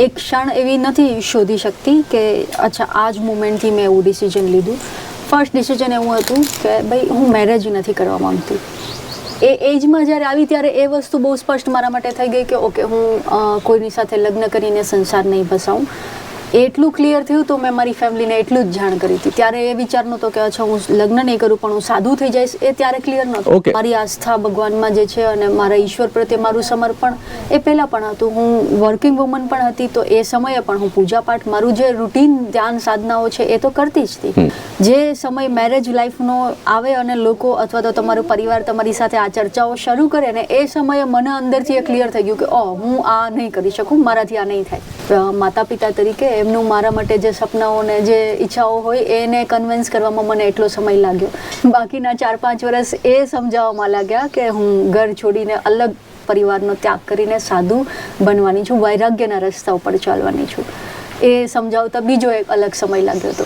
એક ક્ષણ એવી નથી શોધી શકતી કે, અચ્છા આ જ મુમેન્ટથી મેં એવું ડિસિઝન લીધું. ફર્સ્ટ ડિસિઝન એવું હતું કે, ભાઈ, હું મેરેજ નથી કરવા માંગતી. એ એજમાં જ્યારે આવી ત્યારે એ વસ્તુ બહુ સ્પષ્ટ મારા માટે થઈ ગઈ કે, ઓકે, હું કોઈની સાથે લગ્ન કરીને સંસાર નહીં બસાવું. એટલું ક્લિયર થયું તો મેં મારી ફેમિલીને એટલું જ જાણ કરી હતી. ત્યારે એ વિચાર નહોતો કે અચ્છા હું લગ્ન નહીં કરું પણ હું સાધુ થઈ જઈશ એ ત્યારે ક્લિયર નહોતો. મારી આસ્થા ભગવાનમાં જે છે અને મારા ઈશ્વર પ્રત્યે મારું સમર્પણ એ પહેલાં પણ હતું. હું વર્કિંગ વુમન પણ હતી તો એ સમયે પણ હું પૂજાપાઠ મારું જે રૂટીન ધ્યાન સાધનાઓ છે એ તો કરતી જ હતી. જે સમય મેરેજ લાઈફનો આવે અને લોકો અથવા તો તમારો પરિવાર તમારી સાથે આ ચર્ચાઓ શરૂ કરે ને એ સમયે મને અંદરથી એ ક્લિયર થઈ ગયું કે ઓ હું આ નહીં કરી શકું મારાથી આ નહીં થાય. માતા પિતા તરીકે એમનું મારા માટે જે સપનાઓને જે ઈચ્છાઓ હોય એને કન્વિન્સ કરવામાં મને એટલો સમય લાગ્યો. બાકીના ચાર પાંચ વર્ષ એ સમજાવવામાં લાગ્યા કે હું ઘર છોડીને અલગ પરિવારનો ત્યાગ કરીને સાધુ બનવાની છું, વૈરાગ્યના રસ્તા ઉપર ચાલવાની છું. એ સમજાવતા બીજો એક અલગ સમય લાગ્યો હતો.